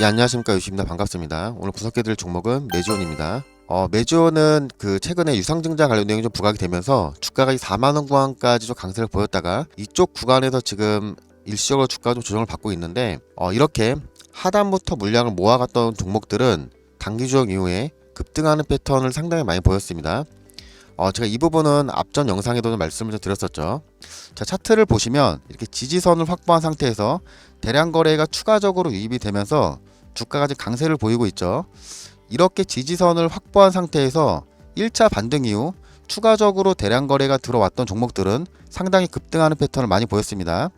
예, 안녕하십니까 유시입니다. 반갑습니다. 오늘 분석해 드릴 종목은 메지온입니다. 어, 메지온은 그 최근에 유상증자 관련 내용이 좀 부각이 되면서 주가가 이 4만원 구간까지 좀 강세를 보였다가 이쪽 구간에서 지금 일시적으로 주가 좀 조정을 받고 있는데 어, 이렇게 하단부터 물량을 모아갔던 종목들은 단기 조정 이후에 급등하는 패턴을 상당히 많이 보였습니다 어, 제가 이 부분은 앞전 영상에도 좀 말씀을 좀 드렸었죠 자 차트를 보시면 이렇게 지지선을 확보한 상태에서 대량 거래가 추가적으로 유입이 되면서 주가가 지금 강세를 보이고 있죠. 이렇게 지지선을 확보한 상태에서 1차 반등 이후 추가적으로 대량 거래가 들어왔던 종목들은 상당히 급등하는 패턴을 많이 보였습니다.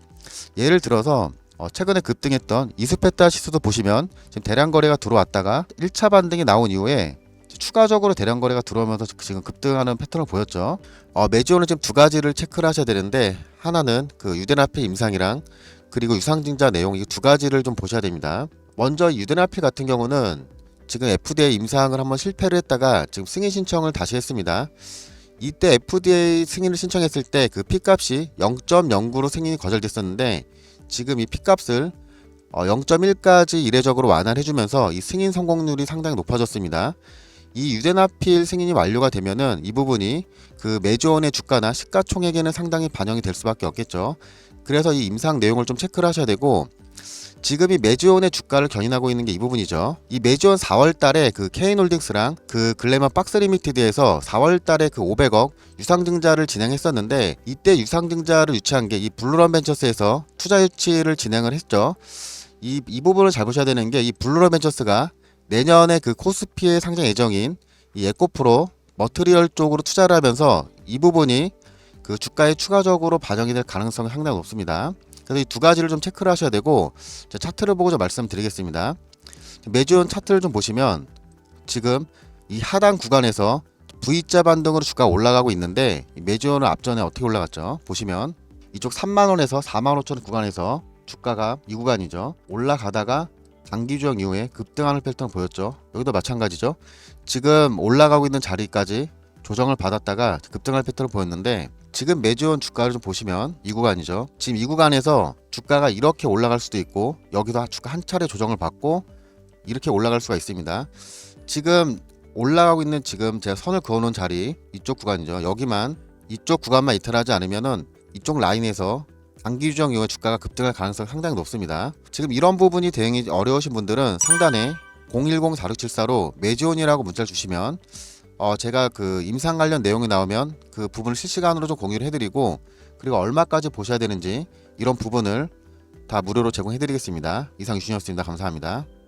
예를 들어서 어, 최근에 급등했던 이스페타 지수도 보시면 지금 대량 거래가 들어왔다가 1차 반등이 나온 이후에 추가적으로 대량 거래가 들어오면서 지금 급등하는 패턴을 보였죠. 어, 매주오는 지금 두 가지를 체크를 하셔야 되는데 하나는 그 유대나페 임상이랑 그리고 유상증자 내용 이 두 가지를 좀 보셔야 됩니다. 먼저 유대나필 같은 경우는 지금 FDA 임상을 한번 실패를 했다가 지금 승인 신청을 다시 했습니다. 이때 FDA 승인을 신청했을 때 그 P값이 0.09로 승인이 거절됐었는데 지금 이 P값을 0.1까지 이례적으로 완화를 해주면서 이 승인 성공률이 상당히 높아졌습니다. 이 유대나필 승인이 완료가 되면은 이 부분이 그 매주원의 주가나 시가총액에는 상당히 반영이 될 수밖에 없겠죠. 그래서 이 임상 내용을 좀 체크를 하셔야 되고 지금 이 매주온의 주가를 견인하고 있는 게 이 부분이죠. 이 매주온 4월 달에 그 K홀딩스랑 그 글래머 박스 리미티드에서 4월 달에 그 500억 유상증자를 진행했었는데 이때 유상증자를 유치한 게 이 블루런 벤처스에서 투자 유치를 진행을 했죠. 이, 이 부분을 잘 보셔야 되는 게 이 블루런 벤처스가 내년에 그 코스피의 상장 예정인 이 에코프로 머트리얼 쪽으로 투자를 하면서 이 부분이 그 주가에 추가적으로 반영이 될 가능성이 상당히 높습니다. 그래서 이 두 가지를 좀 체크를 하셔야 되고 자, 차트를 보고 좀 말씀드리겠습니다. 매주온 차트를 좀 보시면 지금 이 하단 구간에서 V자 반등으로 주가가 올라가고 있는데 매주온은 앞전에 어떻게 올라갔죠? 보시면 이쪽 3만 원에서 4만 5천 원 구간에서 주가가 이 구간이죠. 올라가다가 장기 조정 이후에 급등하는 패턴 보였죠. 여기도 마찬가지죠. 지금 올라가고 있는 자리까지 조정을 받았다가 급등할 패턴을 보였는데 지금 매주온 주가를 좀 보시면 이 구간이죠. 지금 이 구간에서 주가가 이렇게 올라갈 수도 있고 여기도 주가 한 차례 조정을 받고 이렇게 올라갈 수가 있습니다. 지금 올라가고 있는 지금 제가 선을 그어놓은 자리 이쪽 구간이죠. 여기만 이쪽 구간만 이탈하지 않으면은 이쪽 라인에서 단기 조정 이후에 주가가 급등할 가능성이 상당히 높습니다. 지금 이런 부분이 대응이 어려우신 분들은 상단에 010-4674로 매주온이라고 문자를 주시면 어 제가 그 임상 관련 내용이 나오면 그 부분을 실시간으로 좀 공유를 해드리고 그리고 얼마까지 보셔야 되는지 이런 부분을 다 무료로 제공해드리겠습니다. 이상 유준이었습니다. 감사합니다.